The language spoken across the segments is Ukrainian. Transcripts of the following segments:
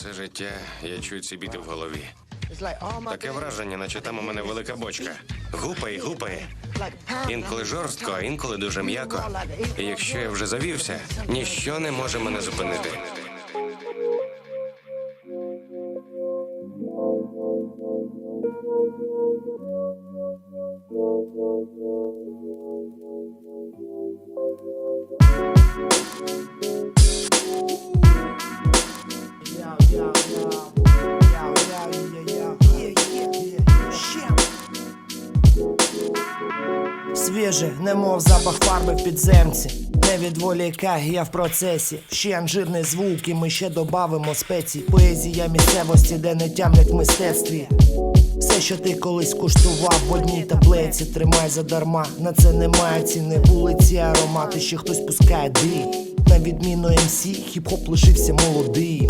Усе життя я чую ці біти в голові. Таке враження, наче там у мене велика бочка. Гупає, гупає. Інколи жорстко, а інколи дуже м'яко. І якщо я вже завівся, ніщо не може мене зупинити. Немов запах фарби в підземці. Не відволікай, я в процесі. Ще жирний звук, і ми ще добавимо спецій. Поезія місцевості, де не тямлять в мистецтві. Все, що ти колись куштував в одній таблетці, тримай задарма. На це немає ціни. Вулиці, аромати, ще хтось пускає дим. На відміну МС, хіп-хоп лишився молодим.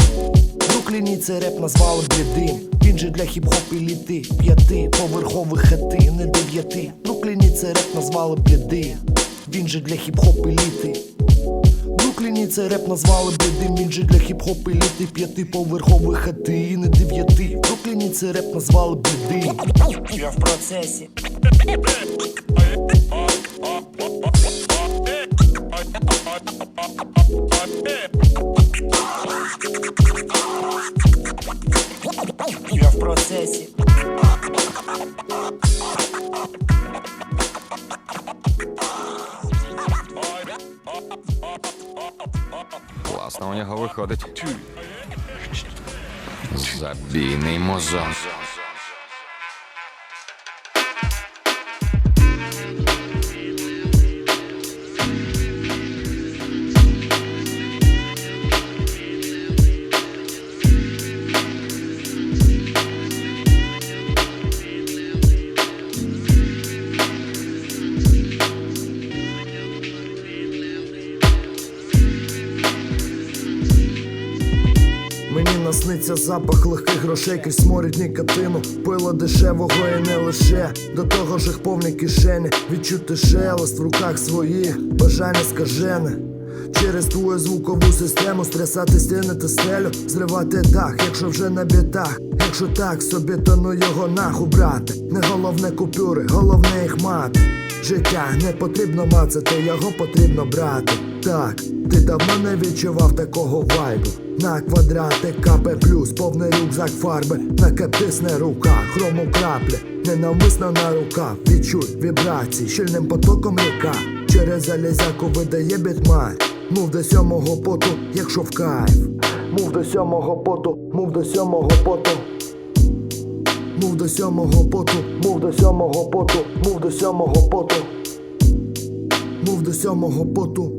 Брукліні це реп назвали блідим. Він же для хіп-хоп еліти п'яти поверхових хати, не дев'яти. Брукліні це реп назвали блідим. Він же для хіп-хоп еліти. Брукліні це реп назвали блідим. Він же для хіп-хоп еліти п'яти поверхових хати, не дев'яти. Брукліні це реп назвали блідим. Я в процесі. Класно у нього виходить. Забійний мозок. Мені запах легких грошей, крізь сморід нікотину Пило дешевого і не лише До того ж їх повні кишені Відчути шелест в руках своїх Бажання скажене Через твою звукову систему стрясати стіни та стелю, зривати дах, якщо вже на бітах. Якщо так, собі то ну його наху брати. Не головне купюри, головне їх мати. Життя не потрібно мацати, його потрібно брати. Так, ти давно не відчував такого вайбу. На квадрати капе плюс, повний рюкзак фарби, на кептисне рука, хрому краплі, ненавмисно на руках, відчуй вібрації, щільним потоком ріка. Через залізяку видає бітмаль Мув до сьомого поту, якщо в кайф. Мув до сьомого поту, мув до сьомого поту. Мув до сьомого поту, мув до сьомого поту, мув до сьомого поту. Мув до сьомого поту.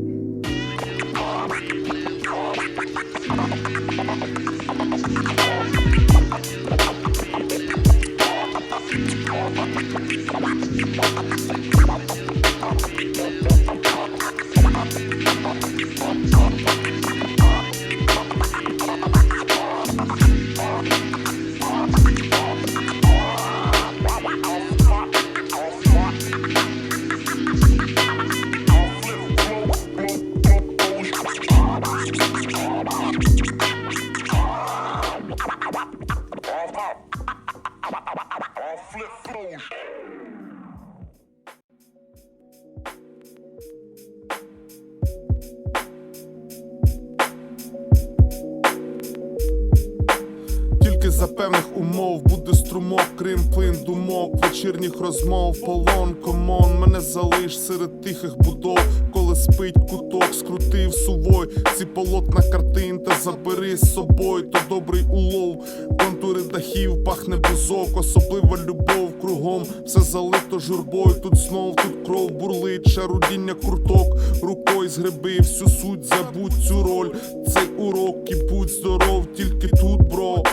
Вечірніх розмов, полон, комон, мене залиш серед тихих будов, коли спить куток, скрутив сувой, ці полотна картин та забери з собою, то добрий улов, контури дахів, пахне бузок, особлива любов кругом, все залито журбою, тут знов, тут кров бурлить, шарудіння курток, рукою згреби всю суть, забудь цю роль, цей урок і будь здоров, тільки тут, бро.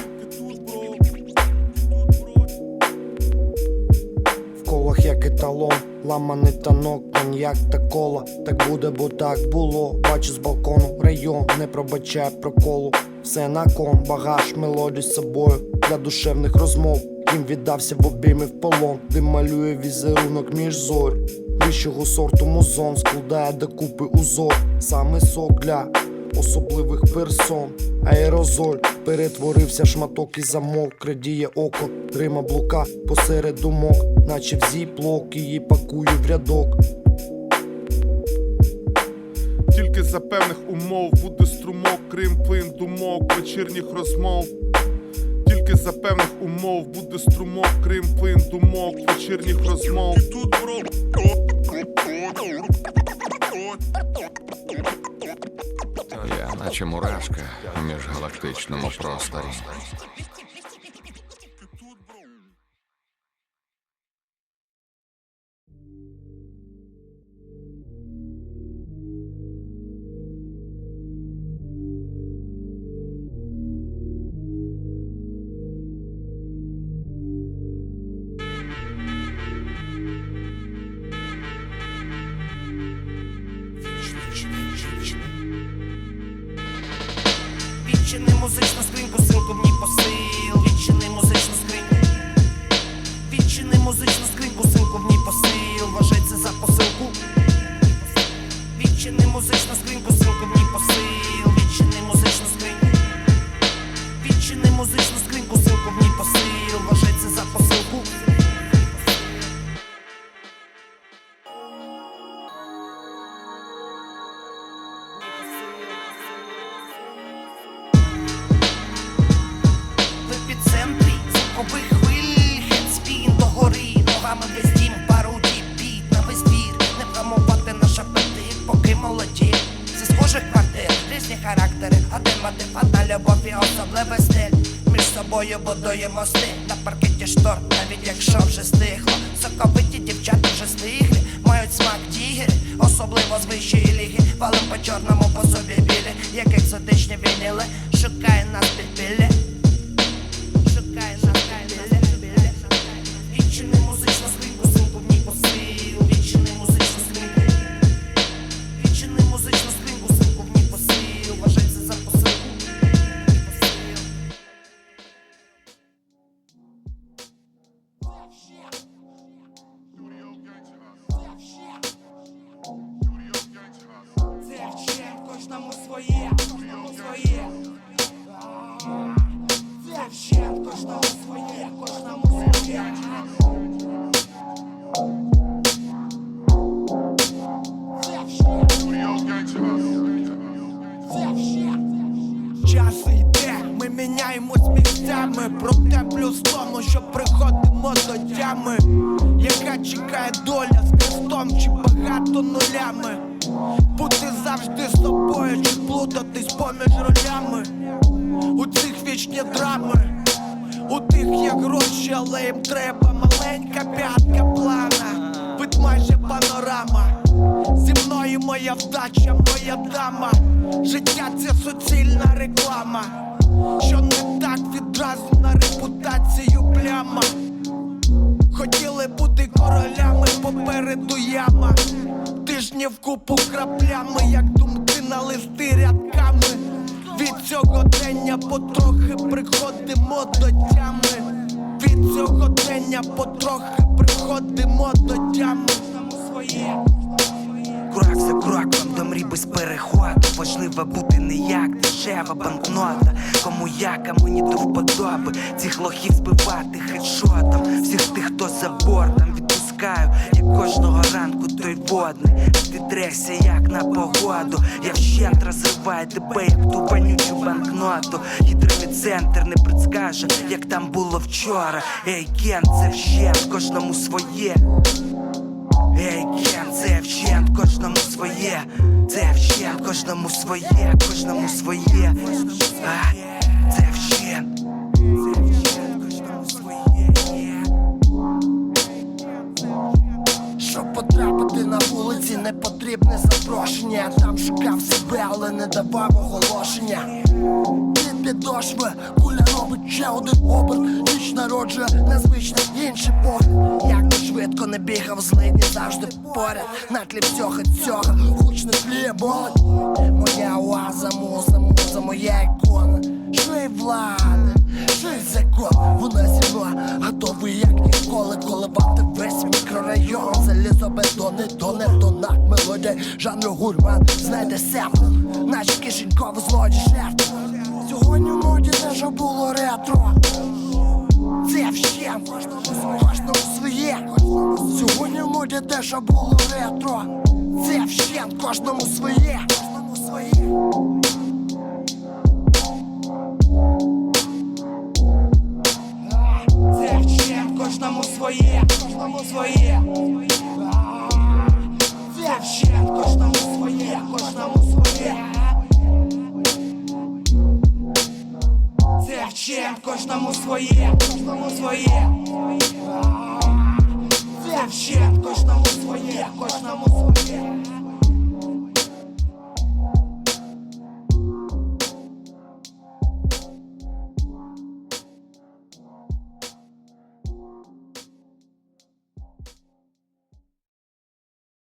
Еталон, ламаний танок, коньяк та кола. Так буде, бо так було. Бачу з балкону, район, не пробачай проколу. Все на кон, багаж, мелодій з собою для душевних розмов. Їм віддався в обійми в полон, де малює візерунок між зорь. Вищого сорту музон складає докупи узор. Саме сок для особливих персон, аерозоль, перетворився шматок і замовк, крадіє око, Рима блока посеред думок, наче в зіплок її пакую в рядок. Тільки за певних умов буде струмок, Крим, плин, думок, вечірніх розмов. Тільки за певних умов буде струмок, Крим, плин, думок, вечірніх розмов. Я наче мурашка у міжгалактичному просторі. Відчини ногами весь дім. Пароді Біт на весь двір, не вгамувати наш апетит, поки молоді. Зі схожих квартир, різні характери. Один мотив, одна любов і особливий стиль. Між собою будуємо мости На паркеті штор, навіть якщо вже стихло. Соковиті дівчата вже стихлі Мають смак тігри, особливо з вищої ліги. Валим по чорному по собі білі, як екзотичні вініли. Шукає нас підпіллі Вчем кожному своє, кожному своє. Час йде, ми міняємось місцями, проте плюс тому, що приходимо до яка чекає доля з крестом чи багато нулями. Бути завжди собою, чи плутатись поміж ролями. У цих вічні драми, у тих є гроші, але їм треба маленька п'ятка плана. Вид майже панорама. Зі мною моя вдача, моя дама. Життя це суцільна реклама. Що не так відразу на репутацію пляма. Хотіли бути королями, попереду яма. Тижні в купу краплями, як думки на листи рядками. Від цього дення потрохи приходимо до тями. Від цього дення потрохи приходимо до тями. Крок за кроком до мрій без переходу Важливо бути не як дешева банкнота Кому як, а мені до вподоби Цих лохів збивати хедшотом Всіх тих, хто за бортом відпускаю Я кожного ранку той водний тресся як на погоду. Я вщент розриваю тебе, як ту вонючу банкноту. Хитрий центр не предскаже, як там було вчора. Ей, кен, це вщент, кожному своє. Ей, Кен, це вщент, кожному своє, це вщент, кожному своє, кожному своє, а, але не давав оголошення. Під підошви, куля ще один оберт Ніч народжує незвичний інший погляд. Як би швидко не бігав злий, не завжди поряд. На тлі всього цього гучний хліб Моя оаза, муза, муза, моя ікона. Жив влади, жив закон Вона мною готовий як ніколи Коливати весь мікрорайон. Залізобетонний тонер, тонах мелодій Жанру гурман, знайде семплинг Наче кишеньковий злодій жертва Моді те, що було ретро. Це вщем, кожному своє. Сьогодні в моді те, що було ретро. Це вщем, кожному своє. Кожному своє. Вщент, кожному своє, кожному своє. Це вщент, кожному своє, кожному своє.